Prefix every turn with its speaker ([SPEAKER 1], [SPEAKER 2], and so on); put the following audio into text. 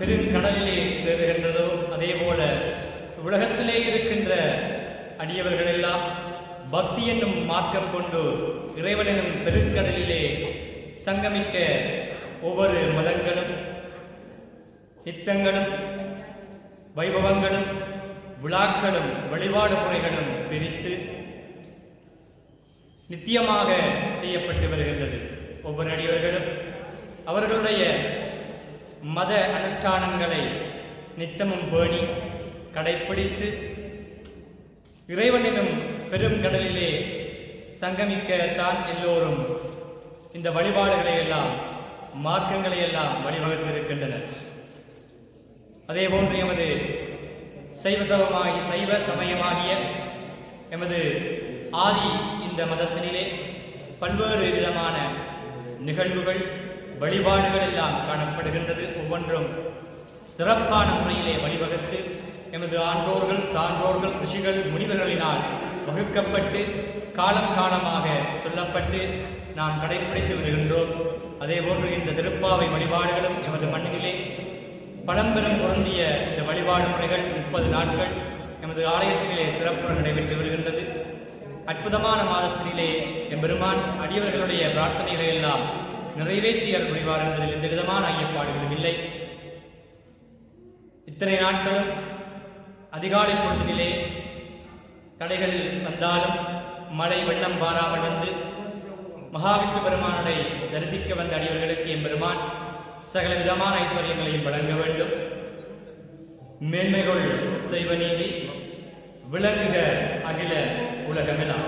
[SPEAKER 1] பெருங்கடலிலே சேருகின்றதோ அதே போல உலகத்திலே இருக்கின்ற அடியவர்கள் எல்லாம் பக்தி என்னும் மாற்றம் கொண்டு இறைவன் எனும் பெருங்கடலிலே சங்கமிக்க ஒவ்வொரு மதங்களும் சித்தங்களும் வைபவங்களும் விழாக்களும் வழிபாடு முறைகளும் பிரித்து நித்தியமாக செய்யப்பட்டு வருகின்றது. ஒவ்வொரு அடியவர்களும் அவர்களுடைய மத அனுஷ்டானங்களை நித்தமும் பேணி கடைப்பிடித்து இறைவனினும் பெரும் கடலிலே சங்கமிக்கத்தான் எல்லோரும் இந்த வழிபாடுகளை எல்லாம் மார்க்கங்களை எல்லாம் வழிவகுத்திருக்கின்றனர். அதே போன்று எமது சைவ சமமாகி சைவ சமயமாகிய எமது ஆதி இந்த மதத்தினிலே பல்வேறு விதமான நிகழ்வுகள் வழிபாடுகள் எல்லாம் காணப்படுகின்றது ஒவ்வொன்றும் சிறப்பான முறையிலே வழிவகுத்து எமது ஆன்றோர்கள் சான்றோர்கள் ரிஷிகள் முனிவர்களினால் வகுக்கப்பட்டு காலம் காலமாக சொல்லப்பட்டு நாம் கடைபிடித்து வருகின்றோம். அதேபோன்று இந்த திருப்பாவை வழிபாடுகளும் எமது மண்ணிலே பழம்பெரும் பொருந்திய இந்த வழிபாடு முறைகள் முப்பது நாட்கள் எமது ஆலயத்திலே சிறப்புடன் நடைபெற்று வருகின்றது. அற்புதமான மாதத்திலே எம்பெருமான் அடியவர்களுடைய பிரார்த்தனைகளை எல்லாம் நிறைவேற்றி அருள் என்பதில் எந்த விதமான ஐயப்பாடுகளும் இல்லை. இத்தனை நாட்களும் அதிகாலை பொழுதினிலே தடைகள் வந்தாலும் மழை வெள்ளம் பாராமல் வந்து மகாவிஷ்ணு பெருமானை தரிசிக்க வந்த அடியவர்களுக்கு எம்பெருமான் சகல விதமான ஐஸ்வர்யங்களையும் வழங்க வேண்டும். மேன்மைகள் செய்வ நீதி விளங்குக அகில உலகமெல்லாம்